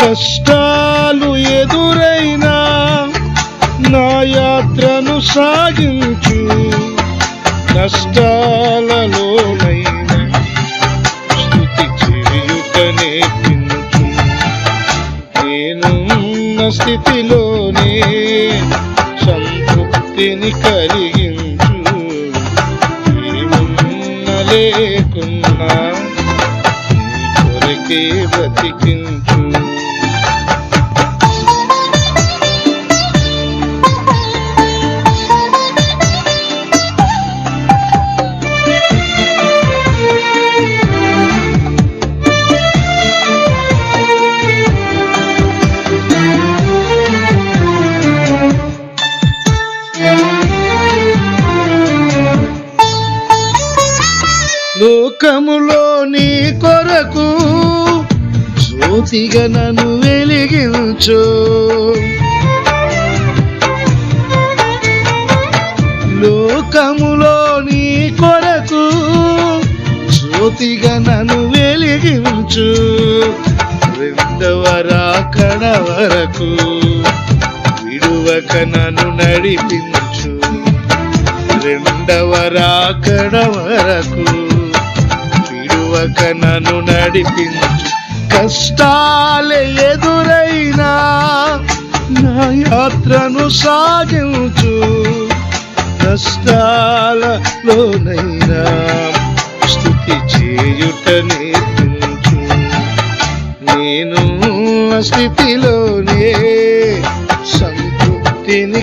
కష్టాలు ఎదురైనా నా యాత్రను సాగించు. నష్టాలలోనైనా స్థుతి చేయుట నేర్పించు నేనున్న స్థితిలోనే సంతృప్తిని కలిగించు. ఏమున్న లేకున్నా కొరకే బ్రతికించు లోకములో నీ కొరకు జ్యోతిగా నన్ను వెలిగించు. లోకములో నీ కొరకు జ్యోతిగా నన్ను వెలిగించు. రెండవ రాకడ వరకు విడువక నన్ను నడిపించు. రెండవ రాకడ వరకు విడువక నన్ను నడిపించు. కష్టాలే ఎదురైనా నా యాత్రను సాగించు. కష్టాలలోనైనా స్థుతి చేయుట నేర్పించు. నేను స్థితిలో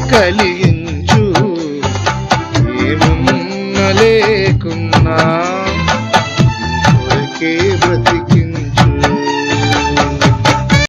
కలిగించు. ఏమున్న లేకున్నా కొరకే బ్రతికి